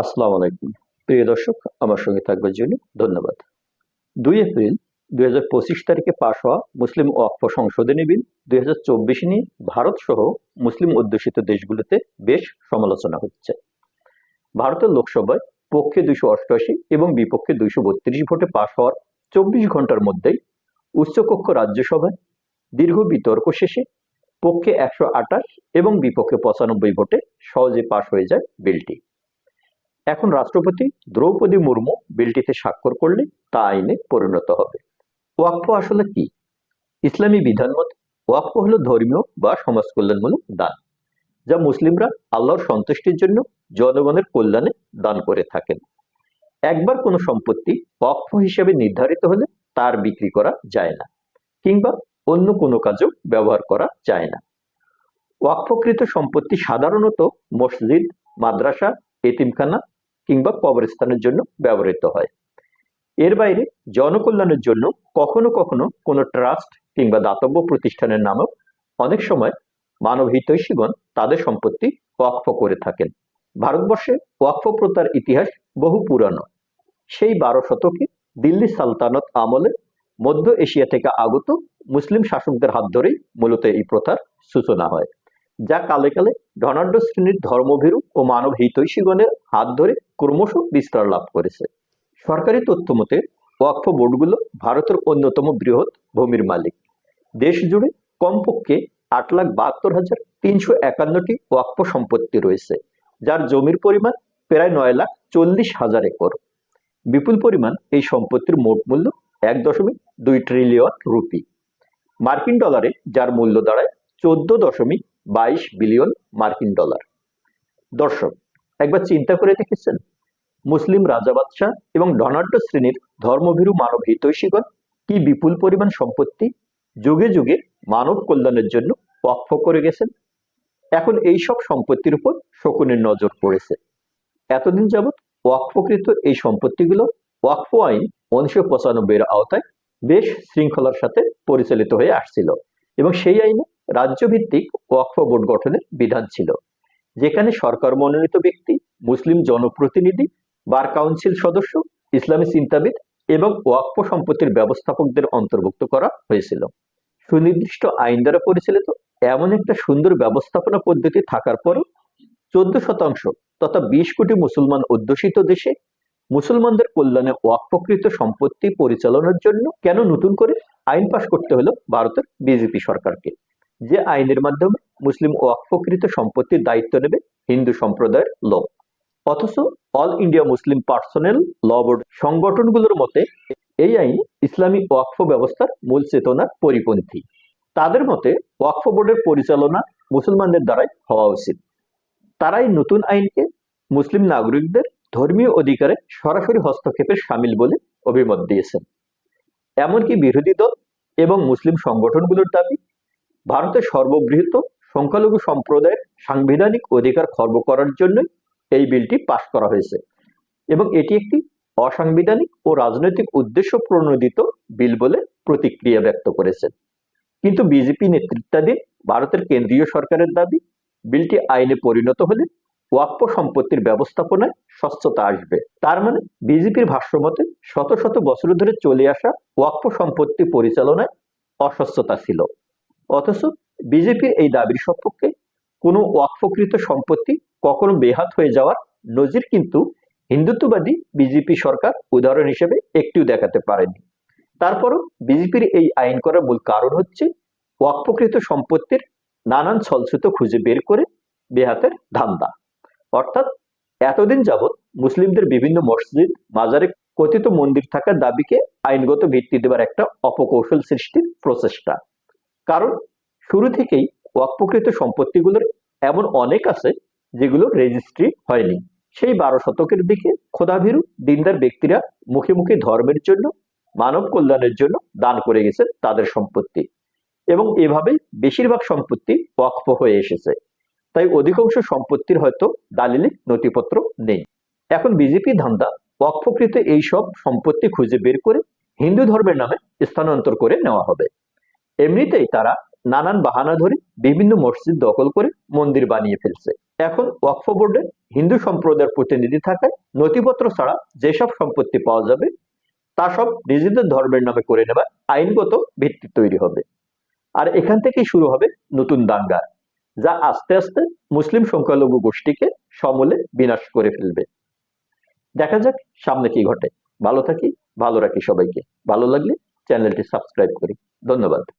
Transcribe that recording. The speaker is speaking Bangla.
আসসালামু আলাইকুম। প্রিয় দর্শক, আমার সঙ্গে থাকবার জন্য ধন্যবাদ। দুই এপ্রিল দুই হাজার পঁচিশ তারিখে পাশ হওয়া মুসলিম ওয়াকফ সংশোধনী বিল দুই হাজার চব্বিশ নিয়ে ভারত সহ মুসলিম অধ্যুষিত দেশগুলোতে বেশ সমালোচনা হচ্ছে। ভারতের লোকসভায় পক্ষে দুইশো অষ্টআশি এবং বিপক্ষে দুইশো বত্রিশ ভোটে পাশ হওয়ার চব্বিশ ঘণ্টার মধ্যেই উচ্চকক্ষ রাজ্যসভায় দীর্ঘ বিতর্ক শেষে পক্ষে একশো আঠাশ এবং বিপক্ষে পঁচানব্বই ভোটে সহজে পাশ হয়ে যায় বিলটি। এখন রাষ্ট্রপতি দ্রৌপদী মুর্মু বিলটিতে স্বাক্ষর করলে তা আইনে পরিণত হবে। ওয়াকফ আসলে কি? ইসলামী বিধান মতে, ওয়াকফ হলো ধর্মীয় বা সমাজ কল্যাণমূলক দান, যা মুসলিমরা আল্লাহর সন্তুষ্টির জন্য জনগণের কল্যাণে দান করে থাকেন। একবার কোনো সম্পত্তি ওয়াকফ হিসেবে নির্ধারিত হলে তার বিক্রি করা যায় না, কিংবা অন্য কোনো কাজেও ব্যবহার করা যায় না। ওয়াকফকৃত সম্পত্তি সাধারণত মসজিদ, মাদ্রাসা, এতিমখানা কিংবা কবরস্থানের জন্য ব্যবহৃত হয়। এর বাইরে জনকল্যাণের জন্য কখনো কখনো কোনো ট্রাস্ট কিংবা দাতব্য প্রতিষ্ঠানের নামেও অনেক সময় মানব হিতৈষীগণ তাদের সম্পত্তি ওয়াকফ করে থাকেন। ভারতবর্ষে ওয়াকফ প্রথার ইতিহাস বহু পুরানো। সেই বারো শতকে দিল্লি সালতানত আমলে মধ্য এশিয়া থেকে আগত মুসলিম শাসকদের হাত ধরেই মূলত এই প্রথার সূচনা হয়। যা কালে কালে ধনাঢ্য শ্রেণির ধর্মভীরু ও মানব হিতৈষীগণের হাত ধরে ক্রমশ বিস্তার লাভ করেছে। সরকারি তথ্য মতে, ওয়াকফ বোর্ডগুলো ভারতের অন্যতম বৃহৎ ভূমির মালিক। দেশ জুড়ে কমপক্ষে আট লাখ বাহাত্তর হাজার তিনশো একান্নটি ওয়াকফ সম্পত্তি রয়েছে, যার জমির পরিমাণ প্রায় নয় লাখ চল্লিশ হাজার একর। বিপুল পরিমাণ এই সম্পত্তির মোট মূল্য এক দশমিক দুই ট্রিলিয়ন রুপি। মার্কিন ডলারে, যার মূল্য দাঁড়ায় চোদ্দ দশমিক বাইশ বিলিয়ন মার্কিন ডলার। দর্শক, একবার চিন্তা করে দেখেছেন? মুসলিম রাজা বাদশাহ এবং ধনাঢ্য শ্রেণির ধর্মভীরু মানব হিতৈষীগণ কি বিপুল পরিমাণ সম্পত্তি যুগে যুগে মানব কল্যাণের জন্য ওয়াকফ করে গেছেন? এখন এই সব সম্পত্তির উপর শকুনের নজর পড়েছে। এতদিন যাবৎ ওয়াকফকৃত এই সম্পত্তিগুলো ওয়াকফ আইন উনিশশো পঁচানব্বইয়ের আওতায় বেশ শৃঙ্খলার সাথে পরিচালিত হয়ে আসছিল এবং সেই আইনে রাজ্যভিত্তিক ওয়াকফ বোর্ড গঠনের বিধান ছিল, যেখানে সরকার মনোনীত ব্যক্তি, মুসলিম জনপ্রতিনিধি, বার কাউন্সিল সদস্য, ইসলামী চিন্তাবিদ এবং ওয়াকফ সম্পত্তির ব্যবস্থাপকদের অন্তর্ভুক্ত করা হয়েছিল। সুনির্দিষ্ট আইন দ্বারা পরিচালিত এমন একটা সুন্দর ব্যবস্থাপনা পদ্ধতি থাকার পরও চোদ্দ শতাংশ তথা বিশ কোটি মুসলমান অধ্যুষিত দেশে মুসলমানদের কল্যাণে ওয়াকফকৃত সম্পত্তি পরিচালনার জন্য কেন নতুন করে আইন পাশ করতে হলো ভারতের বিজেপি সরকারকে? যে আইনের মাধ্যমে মুসলিম ওয়াকফকৃত সম্পত্তির দায়িত্ব নেবে হিন্দু সম্প্রদায়ের লোক। অথচ All India Muslim Personal Law Board সংগঠনগুলোর মতে, এই আইন ইসলামী ওয়াকফ ব্যবস্থার মূল চেতনার পরিপন্থী। তাদের মতে, ওয়াকফ বোর্ডের পরিচালনা মুসলমানদের দ্বারাই হওয়া উচিত। তারাই নতুন আইনকে মুসলিম নাগরিকদের ধর্মীয় অধিকারে সরাসরি হস্তক্ষেপের সামিল বলে অভিমত দিয়েছেন। এমনকি বিরোধী দল এবং মুসলিম সংগঠনগুলোর দাবি ভারতের সর্ববৃহৎ সংখ্যালঘু সম্প্রদায়ের সাংবিধানিক অধিকার খর্ব করার জন্য এই বিলটি পাশ করা হয়েছে এবং এটি একটি অসাংবিধানিক ও রাজনৈতিক উদ্দেশ্য প্রণোদিত বিল বলে প্রতিক্রিয়া ব্যক্ত করেছেন কিন্তু বিজেপি নেতৃত্বাধীন ভারতের কেন্দ্রীয় সরকারের দাবি, বিলটি আইনে পরিণত হলে ওয়াক্ফ সম্পত্তির ব্যবস্থাপনায় স্বচ্ছতা আসবে। তার মানে বিজেপির ভাষ্যমতে শত শত বছর ধরে চলে আসা ওয়াক্ফ সম্পত্তি পরিচালনায় অস্বচ্ছতা ছিল। অথচ বিজেপির এই দাবির সপক্ষে কোনো ওয়াকফকৃত সম্পত্তি কখনো বেহাত হয়ে যাওয়ার নজির কিন্তু হিন্দুত্ববাদী বিজেপি সরকার উদাহরণ হিসেবে একটিও দেখাতে পারেনি। তারপরও বিজেপির এই আইন করার মূল কারণ হচ্ছে ওয়াকফকৃত সম্পত্তির নানান ছলছুতো খুঁজে বের করে বেহাতের ধান্দা। অর্থাৎ এতদিন যাবৎ মুসলিমদের বিভিন্ন মসজিদ, মাজারে কথিত মন্দির থাকার দাবিকে আইনগত ভিত্তি দেবার একটা অপকৌশল সৃষ্টির প্রচেষ্টা। কারণ শুরু থেকেই ওয়াকফকৃত সম্পত্তিগুলোর এমন অনেক আছে যেগুলো রেজিস্ট্রি হয়নি। সেই বারো শতকের দিকে খোদাভীরু দিনদার ব্যক্তিরা মুখে মুখে ধর্মের জন্য, মানব কল্যাণের জন্য দান করে গেছে তাদের সম্পত্তি। এবং এভাবেই বেশিরভাগ সম্পত্তি ওয়াকফ হয়ে এসেছে। তাই অধিকাংশ সম্পত্তির হয়তো দালিলি নথিপত্র নেই। এখন বিজেপি ধান্দা ওয়াকফকৃত এই সব সম্পত্তি খুঁজে বের করে হিন্দু ধর্মের নামে স্থানান্তর করে নেওয়া হবে। এমনিতেই তারা নানান বাহানা ধরে বিভিন্ন মসজিদ দখল করে মন্দির বানিয়ে ফেলছে। এখন ওয়াকফ বোর্ডে হিন্দু সম্প্রদায়ের প্রতিনিধি থাকায় নথিপত্র ছাড়া যেসব সম্পত্তি পাওয়া যাবে, তা সব নিজেদের ধর্মের নামে করে নেবার আইনগত ভিত্তি তৈরি হবে। আর এখান থেকেই শুরু হবে নতুন দাঙ্গা, যা আস্তে আস্তে মুসলিম সংখ্যালঘু গোষ্ঠীকে সমলে বিনাশ করে ফেলবে। দেখা যাক সামনে কি ঘটে। ভালো থাকি, ভালো রাখি সবাইকে। ভালো লাগলে চ্যানেলটি সাবস্ক্রাইব করি। ধন্যবাদ।